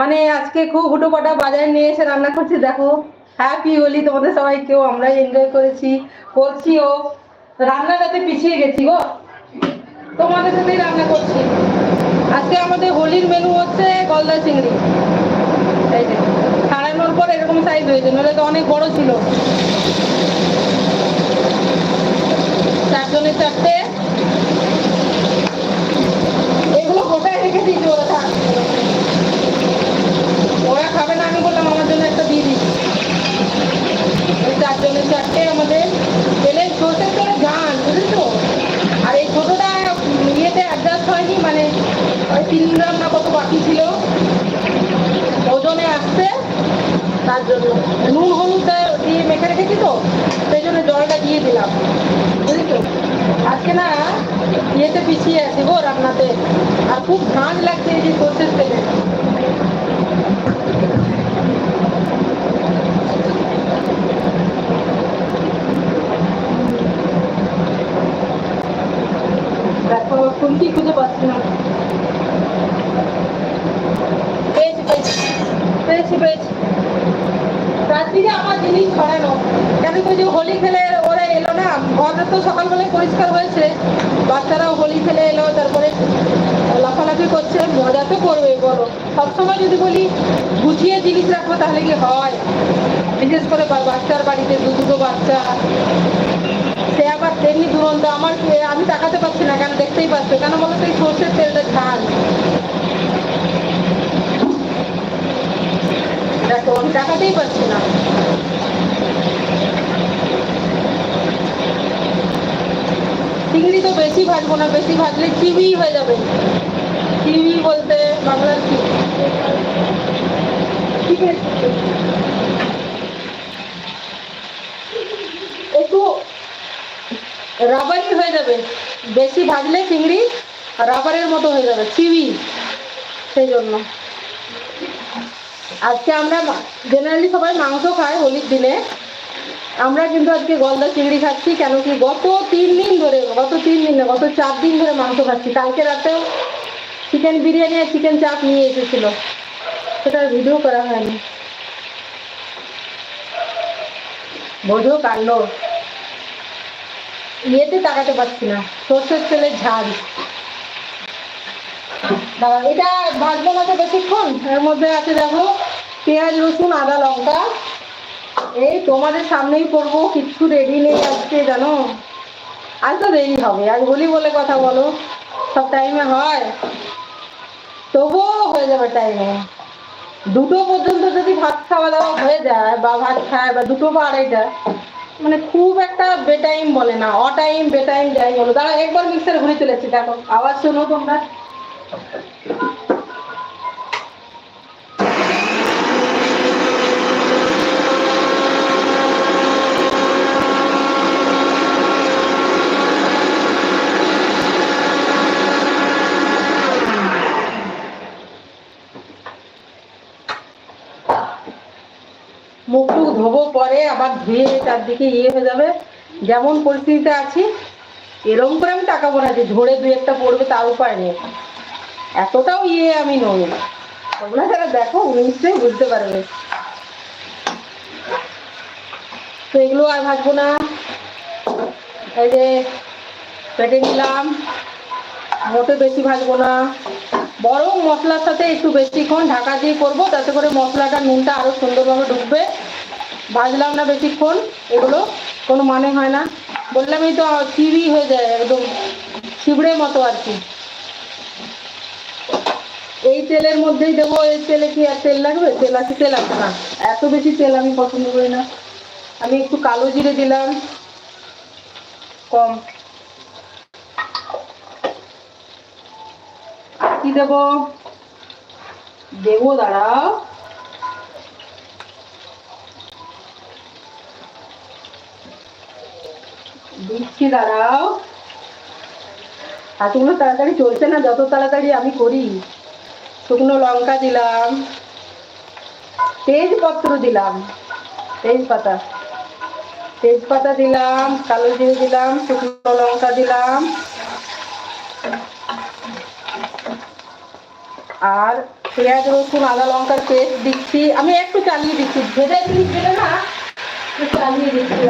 মানে আজকে খুব হুটোপাটা বাজারে নিয়ে এসে রান্না করছি, দেখো। হ্যাপি হোলি তোমাদের সবাইকেও আমরা এনজয় করেছি। করছিও রান্নাটাতে পিছিয়ে গেছি গো। তোমাদের সাথেই রান্না করছি। আজকে আমাদের হোলির মেনু হচ্ছে গলদা চিংড়ি। এই যে পর এরকম সাইজ হয়েছে, নাহলে তো অনেক বড় ছিল। চারজনের চারটে এগুলো গোটায় রেখে দিয়েছি ওরা থাক ওরা খাবে না আমি বললাম আমার জন্য একটা দিয়ে দিচ্ছি ওই চারজনের চারটে আমাদের তেলে সর্ষে তেলে গান, বুঝেছ? আর এই ছোটোটা ইয়েতে অ্যাডজাস্ট হয়নি মানে কত বাকি ছিল? ওজনে আসছে, তার জন্য। নুন, হলুদ দিয়ে মেখে রেখেছি তো, সেই জন্য জলটা দিয়ে দিলাম, বুঝেছ? আজকে না ইয়েতে পিছিয়ে আছি গো রান্নাতে। আর খুব ঝাঁঝ লাগছে এই যে সর্ষের তেলে। দেখো খুঁজে পাচ্ছি না। পেয়েছি পেয়েছি পেয়েছি পেয়েছি। রাত্রিরে আমার জিনিস ছড়ানো। কেন কি হোলি খেলে ওরা এলো না? ঘরটা তো সকালবেলায় পরিষ্কার হয়েছে। বাচ্চারাও হোলি খেলে এলো, তারপরে লাফালাফি করছে। মজা তো করবে, বলো। সবসময় যদি বলি, গুছিয়ে জিনিস রাখব তাহলে কি হয়? বিশেষ করে বাচ্চার বাড়িতে দু দুটো বাচ্চা। তেমনি দুরন্ত, আমার কে- আমি তাকাতে পারছি না কেন, দেখতেই পাচ্ছ। কেন বলো তো এই সর্ষের তেলটা ঝাল? দেখো, আমি তাকাতেই পারছি না। চিংড়ি তো বেশি ভাজবো না, বেশি ভাজলে চিবি হয়ে যাবে। চিবি বলতে বাংলার কি? ঠিক আছে একটু রাবারই হয়ে যাবে। বেশি ভাজলে চিংড়ি, রাবারের মতো হয়ে যাবে চিবি সেই জন্য। আজকে আমরা জেনারেলি সবাই মাংস খাই হোলির দিনে। আমরা কিন্তু আজকে গলদা চিংড়ি খাচ্ছি, কেন কি গত তিন দিন ধরে, গত তিন দিন না, গত চার দিন ধরে মাংস খাচ্ছি। কালকে রাতেও চিকেন বিরিয়ানি আর চিকেন চাপ নিয়ে এসেছিল। সেটার ভিডিও করা হয়নি। বোঝো কাণ্ড। ইয়েতে তাকাতে পারছি না। সর্ষের তেলের ঝাল। এটা ভাজবো না তো বেশিক্ষণ? এর মধ্যে আছে দেখো, পেঁয়াজ, রসুন, আদা, লঙ্কা। এই তোমাদের সামনেই করব, কিচ্ছু রেডি নেই আজকে, জানো? আজ তো দেরি হবে, আজ বলি বলে কথা বলো। সব টাইমে হয়। তবুও হয়ে যাবে টাইমে দুটো পর্যন্ত যদি ভাত খাওয়া দাওয়া হয়ে যায় বা ভাত খায় বা দুটো বা আড়াইটা মানে খুব একটা বেটাইম বলে না, অটাইম, বেটাইম, যাই বলো। দাঁড়া একবার মিক্সার ঘুরে চলেছি দেখো, আওয়াজ শোনো তোমরা। মুখ টুক ধোবো পরে আবার ধুয়ে চারদিকে ইয়ে হয়ে যাবে। যেমন পরিস্থিতিতে আছি, এরকম করে আমি টাকা বোনা যে ঝরে দু একটা পড়বে তার উপায় নেই। এতটাও ইয়ে আমি নই। তোমরা যারা দেখো নিশ্চয়ই বুঝতে পারবে। তো এগুলো আর ভাজবো না। এই যে পেটে নিলাম। মোটে বেশি ভাজবো না। বরং মশলার সাথে একটু বেশিক্ষণ ঢাকা দিয়ে করব, তাতে করে মশলাটা নুনটা আরও সুন্দরভাবে ঢুকবে। ভাজলাম না বেশিক্ষণ, এগুলো কোনো মানে হয় না। বললামই তো চিবি হয়ে যায় একদম চিবড়ের মতো আর কি। এই তেলের মধ্যেই দেবো, এই তেলে কি আর তেল লাগবে? তেল আছে তেল আছে না। এত বেশি তেল আমি পছন্দ করি না। আমি একটু কালো জিরে দিলাম। কম। কি দেবো? দেবো, দাঁড়াও। দিচ্ছি, দাঁড়াও। হাতগুলো তাড়াতাড়ি চলছে না, যত তাড়াতাড়ি আমি করি। শুকনো লঙ্কা দিলাম। তেজপত্র দিলাম। তেজপাতা। তেজপাতা দিলাম, কালো জিরে দিলাম, শুকনো লঙ্কা দিলাম। আর পেঁয়াজ, রসুন, আদা, লঙ্কার পেস্ট দিচ্ছি। আমি একটু চালিয়ে দিচ্ছি। ভেজে জিনিস দিলে না, একটু চালিয়ে দিচ্ছি।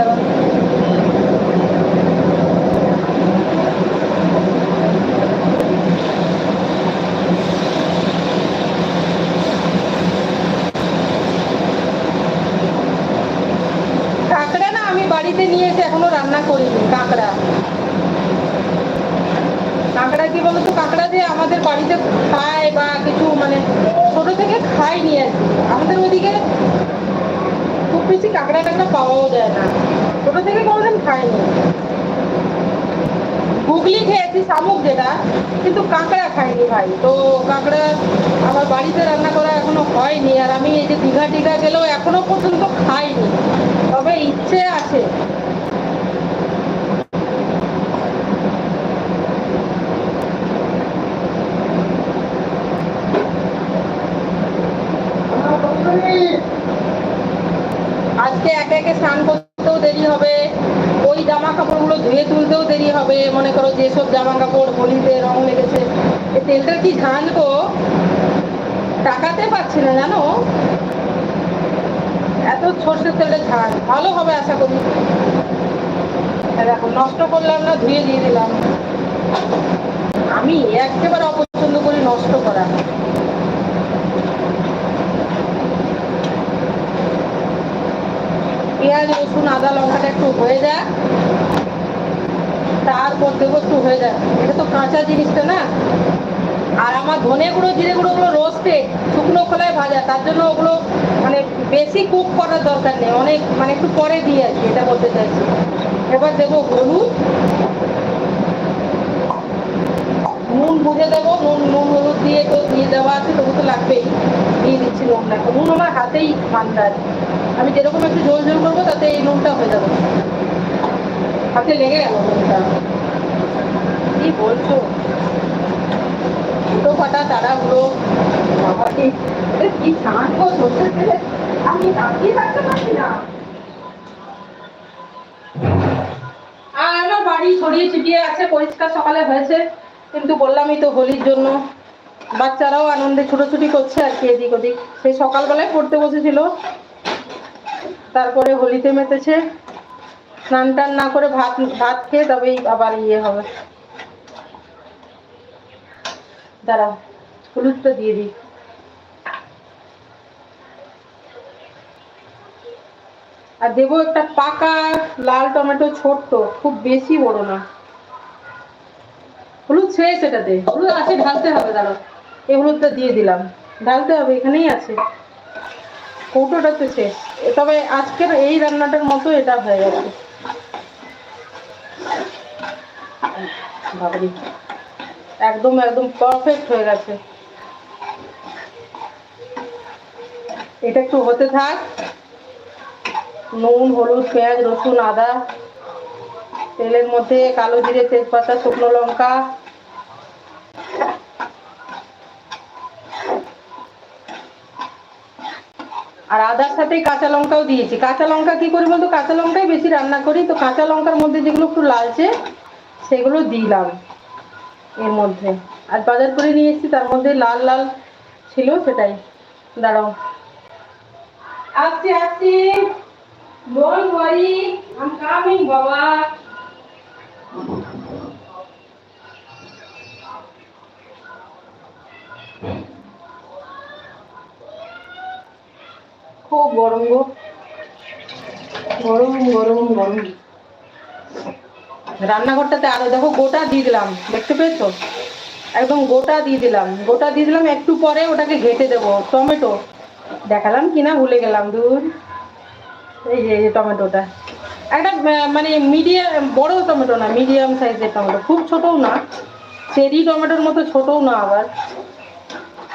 কাঁকড়া না আমি বাড়িতে নিয়ে এসে এখনও রান্না করিনি, কাঁকড়া। কাঁকড়া কি বলতো? কাঁকড়া যে আমাদের বাড়িতে খায় বা কিছু মানে ছোট থেকে খাইনি আর কি। আমাদের ওইদিকে খুব বেশি কাঁকড়া টাকড়া পাওয়াও যায় না। ছোট থেকে কোনোদিন খাইনি গুগলি খেয়েছি, শামুক যেটা, কিন্তু কাঁকড়া খাইনি ভাই। তো কাঁকড়া আমার বাড়িতে রান্না করা এখনও হয়নি। আর আমি এই যে দীঘা টিঘা গেলেও এখনও পর্যন্ত খাইনি। তবে ইচ্ছে আছে আজকে একে একে স্নান করতেও দেরি হবে, ওই জামা কাপড়গুলো ধুয়ে তুলতেও দেরি হবে। মনে করো যেসব জামা কাপড় হোলিতে রং লেগেছে। এই তেলটা কি ঝাঁঝবো টাকাতে পাচ্ছি না জানো? এত সর্ষের তেলে ঝাঁঝ ভালো হবে আশা করি। দেখো, নষ্ট করলাম না, ধুয়ে দিয়ে দিলাম। আমি একেবারে অপছন্দ করি নষ্ট করা। পেঁয়াজ রসুন আদা লঙ্কাটা একটু হয়ে যায়। তারপর দেবো একটু হয়ে যায়। এটা তো কাঁচা জিনিসটা না? আর আমার ধনে গুঁড়ো, জিরে গুঁড়ো ওগুলো রোস্টে শুকনো খোলায় ভাজা। তার জন্য ওগুলো মানে বেশি কুক করার দরকার নেই। অনেক মানে একটু পরে দিয়ে কি এটা বলতে চাইছি। এবার দেবো হলুদ। নুন বুঝে দেবো। নুন নুন হলুদ দিয়ে তো দিয়ে দেওয়া আছে, তবু তো লাগবেই। দিয়ে দিচ্ছি নুনটা। নুন আমার হাতেই ঠান্ডা আছে আমি যেরকম একটু ঝোল ঝোল করব, তাতে এই নুনটা হয়ে যাবে। হাতে লেগে গেল নুনটা কি বলছো? দুটো ফাটা তারাগুলো কি আমি তাকিয়ে থাকতে পারছি না। আর আমার বাড়ি ছড়িয়ে ছিটিয়ে আছে, পরিষ্কার সকালে হয়েছে। কিন্তু বললামই তো হোলির জন্য। বাচ্চারাও আনন্দে ছুটোছুটি করছে আর কি এদিক ওদিক। সেই সকালবেলায় পড়তে বসেছিল। তারপরে হোলিতে মেতেছে। স্নান টান না করে ভাত ভাত খেয়ে তবেই আবার ইয়ে হবে। দাঁড়াও, হলুদটা দিয়ে দিই। আর দেবো একটা পাকা লাল টমেটো ছোট্ট, খুব বেশি বড় না। হলুদ শেষ এটাতে, হলুদ আছে, ঢালতে হবে, দাঁড়াও। এই হলুদটা দিয়ে দিলাম। ঢালতে হবে, এখানেই আছে। কৌটোটা তো শেষ তবে আজকের এই রান্নাটার মতো এটা হয়ে গেছে। একদম একদম পারফেক্ট হয়ে গেছে। এটা একটু হতে থাক। নুন, হলুদ, পেঁয়াজ, রসুন, আদা, তেলের মধ্যে কালো জিরে, তেজপাতা, শুকনো লঙ্কা। আর আদার সাথে কাঁচা লঙ্কাও দিয়েছি। কাঁচা লঙ্কা কি করি বলতো? কাঁচা লঙ্কাই বেশি রান্না করি। তো কাঁচা লঙ্কার মধ্যে যেগুলো একটু লালচে, সেগুলো দিলাম এর মধ্যে। আর বাজার করে নিয়ে এসেছি, তার মধ্যে লাল লাল ছিল সেটাই। দাঁড়াও। আসছি আসছি। কামিং বাবা। গরম গো। গরম গরম গরম। রান্নাঘরটাতে আরও দেখো গোটা দিয়ে দিলাম, দেখতে পেয়েছ? একদম গোটা দিয়ে দিলাম। গোটা দিয়ে দিলাম, একটু পরে ওটাকে ঘেটে দেবো। টমেটো। দেখালাম কিনা ভুলে গেলাম, দূর। এই যে টমেটোটা। একটা মানে মিডিয়াম, বড় টমেটো না, মিডিয়াম সাইজের টমেটো। খুব ছোটও না, চেরি টমেটোর মতো ছোটও না আবার।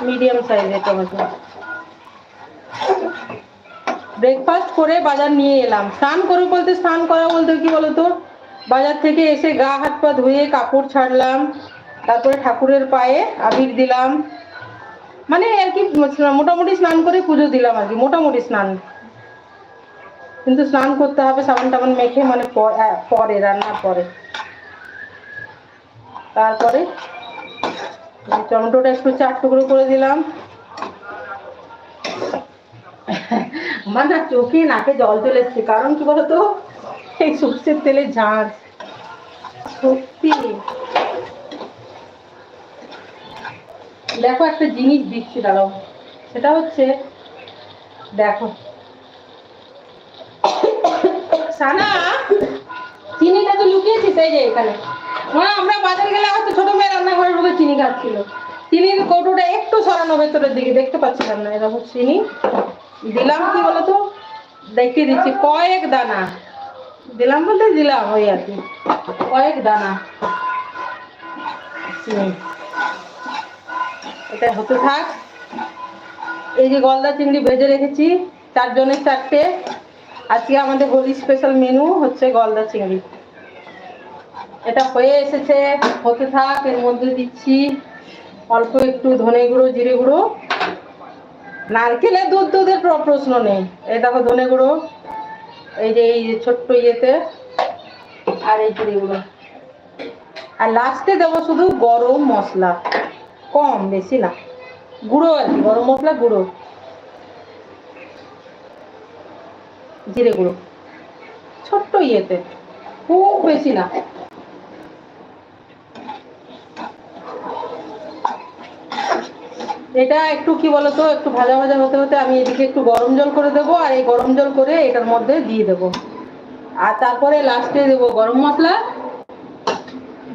মিডিয়াম সাইজের টমেটো। ব্রেকফাস্ট করে বাজার নিয়ে এলাম। স্নান করে বলতে, স্নান করা বলতে কি বলতো? বাজার থেকে এসে গা হাত পা ধুয়ে কাপড় ছাড়লাম, তারপরে ঠাকুরের পায়ে আবির দিলাম। মানে আর কি, মোটামুটি স্নান করে পুজো দিলাম আর কি, মোটামুটি স্নান। কিন্তু স্নান করতে হবে, সাবান টাবান মেখে মানে পরে রান্নার পরে। তারপরে টমেটোটা একটু চার টুকরো করে দিলাম। আমার না চোখে নাকে জল চলে এসছে। কারণ কি বলতো? এই সর্ষের তেলের ঝাঁঝ সত্যি। দেখো একটা জিনিস দিচ্ছি, দাঁড়াও। সেটা হচ্ছে, দেখো। সানা, চিনিটা তো লুকিয়েছিস এই যে এখানে। আমরা বাজারে গেলে হয়তো ছোট মেয়ে রান্নাঘরে ঢুকে চিনি খাচ্ছিল। চিনির কৌটোটা একটু সরানো ভেতরের দিকে, দেখতে পাচ্ছিলাম না। এরকম চিনি। দিলাম কি বলতো? দেখিয়ে দিচ্ছি, কয়েক দানা। দিলাম বলতে দিলাম ওই আর কি। কয়েক দানা। এটা হতে থাক। এই যে গলদা চিংড়ি ভেজে রেখেছি, চারজনের চারটে। আজকে আমাদের হোলি স্পেশাল মেনু হচ্ছে গলদা চিংড়ি। এটা হয়ে এসেছে, হতে থাক, এর মধ্যে দিচ্ছি অল্প একটু ধনে গুঁড়ো, জিরে গুঁড়ো। নারকেলের দুধ দুধের প্রশ্ন নেই। এই দেখো ধনে গুঁড়ো, এই যে এই ছোট্ট ইয়েতে, আর এই জিরে গুঁড়ো। আর লাস্টে দেবো শুধু গরম মশলা, কম, বেশি না। গুঁড়ো আর কি, গরম মশলা, গুঁড়ো। জিরে গুঁড়ো। ছোট্ট ইয়েতে, খুব বেশি না। এটা একটু কি বলতো, একটু ভাজা ভাজা হতে হতে আমি এদিকে একটু গরম জল করে দেবো আর এই গরম জল করে এটার মধ্যে দিয়ে দেবো। আর তারপরে লাস্টে দেবো গরম মশলা।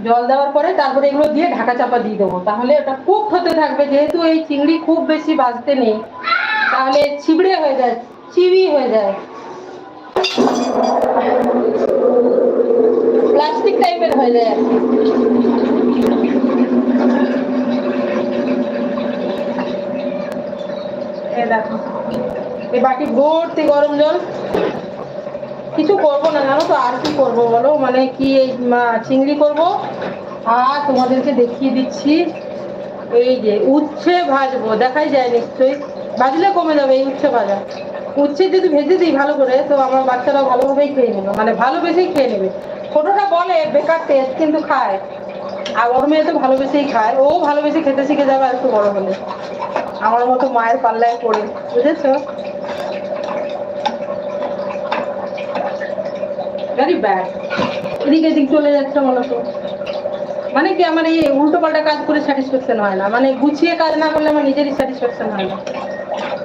জল দেওয়ার পরে তারপরে এগুলো দিয়ে ঢাকা চাপা দিয়ে দেবো। তাহলে ওটা কুক হতে থাকবে, যেহেতু এই চিংড়ি খুব বেশি ভাজতে নেই। তাহলে ছিবড়ে হয়ে যায়, চিবি হয়ে যায়। প্লাস্টিক টাইপের হয়ে যায় আর কি এই দেখো এই বাটি ভর্তি গরম জল। কিছু করব না, জানো তো, আর কি করব বলো? মানে কি এই চিংড়ি করব? আর তোমাদেরকে দেখিয়ে দিচ্ছি এই যে উচ্ছে ভাজবো, দেখাই যায় নিশ্চয়ই। ভাজলে কমে যাবে এই উচ্ছে ভাজা। উচ্ছে যদি ভেজে দিই ভালো করে, তো আমার বাচ্চারা ভালোভাবেই খেয়ে নেবে। মানে ভালোবেসেই খেয়ে নেবে। ছোটটা বলে, বেকার টেস্ট কিন্তু খায়। আর ওর মেয়ে তো ভালোবেসেই খায়। ও ভালোবেসে খেতে শিখে যাবে আর একটু বড় হলে। আমার মতো মায়ের পাল্লায় পড়ে, বুঝেছ? ভেরি ব্যাড এদিকে এদিক চলে যাচ্ছে মূলত মানে কি আমার এই উল্টো পাল্টা কাজ করে স্যাটিসফ্যাকশন হয় না। মানে গুছিয়ে কাজ না করলে আমার নিজেরই স্যাটিসফ্যাকশন হয় না।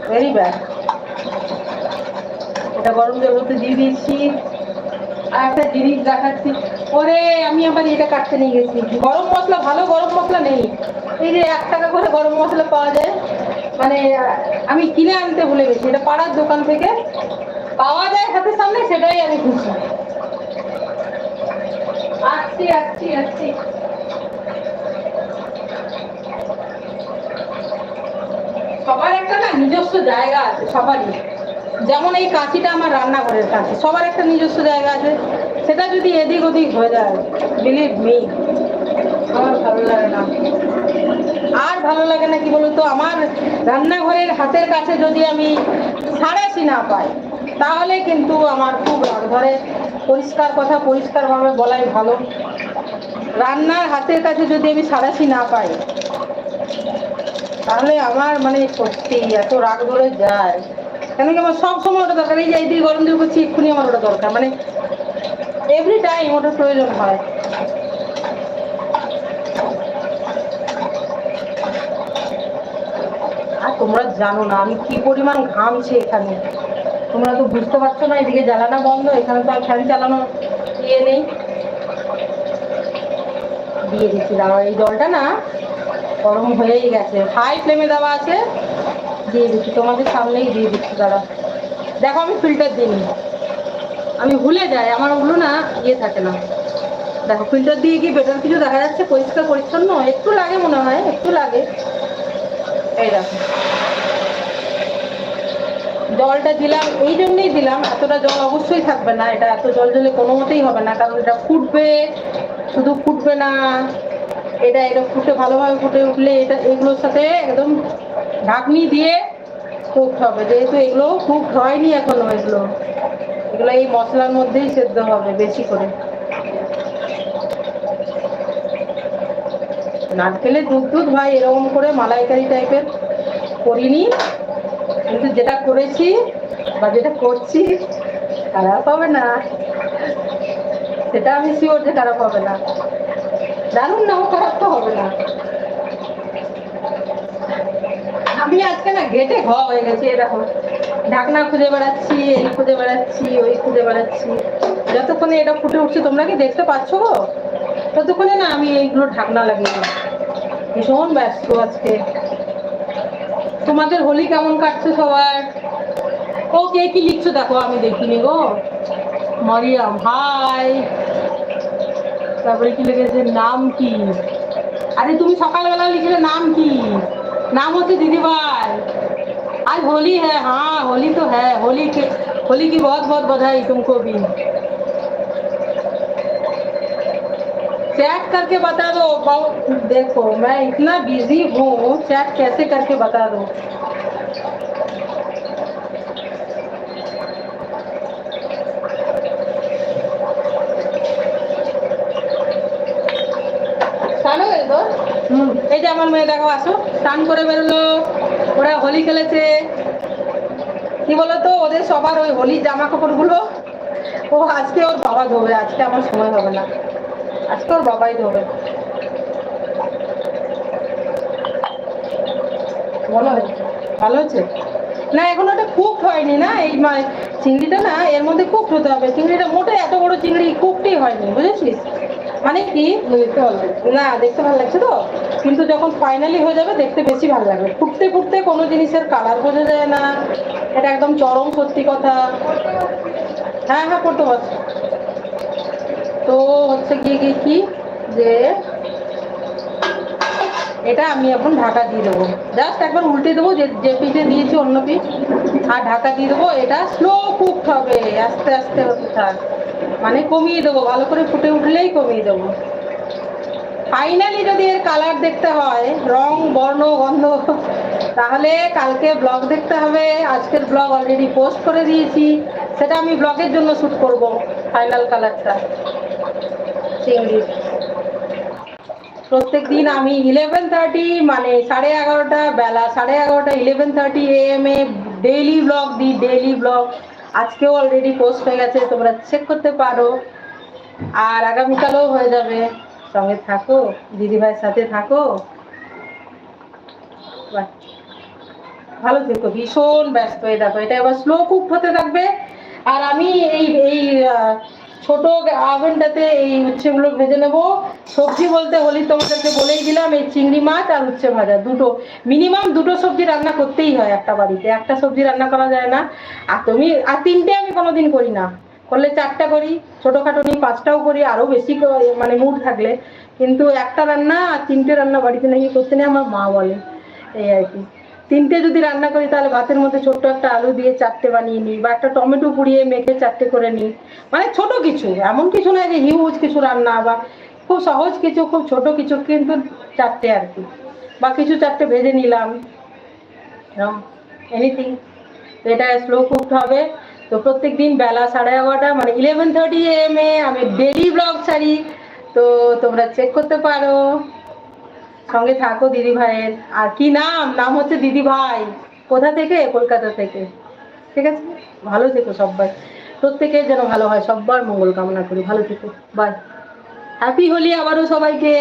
ভেরি ব্যাড এটা গরম জল হতে দিয়ে দিয়েছি। আর একটা জিনিস দেখাচ্ছি। ওরে, আমি আবার এটা কাটতে নিয়ে গেছি। গরম মশলা, ভালো গরম মশলা নেই। এই যে এক টাকা করে গরম মশলা পাওয়া যায়। মানে আমি কিনে আনতে ভুলে গেছি। এটা পাড়ার দোকান থেকে পাওয়া যায় হাতের সামনে, সেটাই আমি খুঁজছি। আসছি আসছি আসছি। সবার একটা না নিজস্ব জায়গা আছে, সবারই। যেমন এই কাঁচিটা আমার রান্নাঘরের কাছে, সবার একটা নিজস্ব জায়গা আছে। সেটা যদি এদিক ওদিক হয়ে যায় বিলিভ মি আমার ভালো লাগে না। আর ভালো লাগে না কি বলতো, আমার রান্নাঘরের হাতের কাছে যদি আমি সাড়াশি না পাই, তাহলে কিন্তু আমার খুব রাগ ধরে। পরিষ্কার কথা, পরিষ্কারভাবে বলাই ভালো। রান্নার হাতের কাছে যদি আমি সাড়াশি না পাই, তাহলে আমার মানে সত্যি এত রাগ ধরে যায়। কেন কি আমার সব সময় ওটা দরকার, এই যে এইদিকে গরম দিয়ে করছি, এক্ষুনি আমার ওটা দরকার। মানে এভরি টাইম ওটা প্রয়োজন হয়। আর তোমরা জানো না, আমি কি পরিমাণ ঘামছি এখানে। তোমরা তো বুঝতে পারছ না, এদিকে জ্বালানা বন্ধ, এখানে তো আর ফ্যান চালানো ইয়ে নেই। দিয়ে দিচ্ছি, দাঁড়াও, এই জলটা না গরম হয়েই গেছে। হাই ফ্লেমে দেওয়া আছে, দিয়ে দিচ্ছি, তোমাদের সামনেই দিয়ে দিচ্ছি দাঁড়া দেখো, আমি ফিল্টার দিইনি আমি ভুলে যাই, আমার ওগুলো না ইয়ে থাকে না। দেখো ফিল্টার দিয়ে কি বেটার কিছু দেখা যাচ্ছে? পরিষ্কার, পরিচ্ছন্ন? একটু লাগে মনে হয়, একটু লাগে। এই দেখো। জলটা দিলাম, এই জন্যই দিলাম। এতটা জল অবশ্যই থাকবে না, এটা এত জল জলে কোনো মতেই হবে না, কারণ এটা ফুটবে, শুধু ফুটবে না। এটা এটা ফুটে ভালোভাবে ফুটে উঠলে এটা, এগুলোর সাথে একদম ঢাকনি দিয়ে কুকড হবে। যেহেতু এগুলো কুক হয়নি এখনও এগুলো। এগুলো এই মশলার মধ্যেই সেদ্ধ হবে বেশি করে। নারকেলের দুধ দুধ ভাই এরকম করে মালাইকারি টাইপের করিনি। কিন্তু যেটা করেছি বা যেটা করছি, খারাপ হবে না। সেটা আমি শিওর যে খারাপ হবে না। জানুন না ও খারাপ তো হবে না। আমি আজকে না গেটে ঘ হয়ে গেছি এরকম ঢাকনা খুঁজে বেড়াচ্ছি, এই খুঁজে বেড়াচ্ছি, ওই খুঁজে বেড়াচ্ছি। যতক্ষণে এটা ফুটে উঠছে, তোমরা কি দেখতে পাচ্ছ গো? ততক্ষণে না আমি এইগুলো ঢাকনা লাগিয়ে ভীষণ ব্যস্ত আজকে। তোমাদের হোলি কেমন কাটছে সবার ও কে কি লিখছো দেখো আমি দেখিনি গো মরিয়াম হাই তারপরে কি লিখেছে নাম কি আরে তুমি সকালবেলা লিখলে নাম কি नाम होती दीदी भाई आज होली है हाँ होली तो है होली के होली की बहुत बहुत बधाई तुमको भी चैट करके बता दो बहु- देखो मैं इतना बिजी हूँ चैट कैसे करके बता दो স্নান হয়ে গেল তোর? হুম এই যে আমার মেয়ে দেখো আসো স্নান করে বেরোলো ওরা হোলি খেলেছে কি বলতো ওদের সবার ওই হোলির জামা কাপড়গুলো ও আজকে ওর বাবা ধোবে আজকে আমার সময় হবে না আজকে ওর বাবাই ভালো হয়েছে ভালো হয়েছে? না এখন ওটা কুক হয়নি না? এই চিংড়িটা না এর মধ্যে কুক হতে হবে। চিংড়িটা মোটে এত বড় চিংড়ি কুকটাই হয়নি বুঝেছিস? মানে কি? দেখতে ভালো না দেখতে ভালো লাগছে তো? কিন্তু যখন ফাইনালি হয়ে যাবে দেখতে বেশি ভালো লাগবে। ফুটতে ফুটতে কোনো জিনিসের কালার বোঝা যায় না। এটা একদম চরম সত্যি কথা। হ্যাঁ হ্যাঁ করতে পারছি তো হচ্ছে গিয়ে গিয়ে কি যে এটা আমি এখন ঢাকা দিয়ে দেবো। জাস্ট একবার উল্টে দেবো, যে যে পিঠে দিয়েছি অন্য পিঠ, আর ঢাকা দিয়ে দেবো। এটা স্লো কুক হবে, আস্তে আস্তে হতে থাক মানে কমিয়ে দেবো, ভালো করে ফুটে উঠলেই কমিয়ে দেবো। ফাইনালি যদি এর কালার দেখতে হয়, রং, বর্ণ, গন্ধ, তাহলে কালকে ব্লগ দেখতে হবে। আজকের ব্লগ অলরেডি পোস্ট করে দিয়েছি। সেটা আমি ব্লগের জন্য শ্যুট করব ফাইনাল কালারটা চিংড়ির প্রত্যেক দিন আমি ইলেভেন থার্টি মানে সাড়ে এগারোটা বেলা, সাড়ে এগারোটা ইলেভেন থার্টি এম এ ডেইলি ব্লগ দিই ডেইলি ব্লগ আজকেও অলরেডি পোস্ট হয়ে গেছে, তোমরা চেক করতে পারো। আর আগামীকালও হয়ে যাবে। সঙ্গে থাকো, দিদিভাইয়ের সাথে থাকো। ভালো থেকো, ভীষণ ব্যস্ত হয়ে দেখো এটা এবার স্লো কুক হতে থাকবে। আর আমি এই এই ছোট আভেনটাতে এই উচ্ছেগুলো ভেজে নেব। সবজি বলতে হলি তোমাদেরকে বলেই দিলাম, এই চিংড়ি মাছ আর উচ্ছে ভাজা দুটো। মিনিমাম দুটো সবজি রান্না করতেই হয় একটা বাড়িতে, একটা সবজি রান্না করা যায় না। আর তুমি, আর তিনটে আমি কোনোদিন করি না। করলে চারটা করি, ছোটোখাটো নিই পাঁচটাও করি আরও বেশি মানে মুড থাকলে। কিন্তু একটা রান্না আর তিনটে রান্না বাড়িতে নাকি করতে নেই, আমার মা বলে। এই আর কি। তিনটে যদি রান্না করি, তাহলে ভাতের মধ্যে ছোট্ট একটা আলু দিয়ে চারটে বানিয়ে নিই বা একটা টমেটো পুড়িয়ে মেখে চারটে করে নিই। মানে ছোট কিছু, এমন কিছু নয় যে হিউজ কিছু রান্না বা খুব সহজ কিছু, খুব ছোট কিছু, কিন্তু চারটে আর কি। বা কিছু চারটে ভেজে নিলাম। এনিথিং এটা স্লো কুকড হবে। তো প্রত্যেক দিন বেলা সাড়ে এগারোটা মানে ইলেভেন থার্টি এম এ আমি ডেলি ব্লগ ছাড়ি। তো তোমরা চেক করতে পারো। সঙ্গে থাকো দিদি ভাইয়ের। আর কি নাম? নাম হচ্ছে দিদি ভাই। কোথা থেকে? কলকাতা থেকে। ঠিক আছে? ভালো থেকো সবাই। প্রত্যেকের যেন ভালো হয়। সব্বার মঙ্গল কামনা করি। ভালো থেকো। বাই হ্যাপি হোলি আবারও সবাইকে।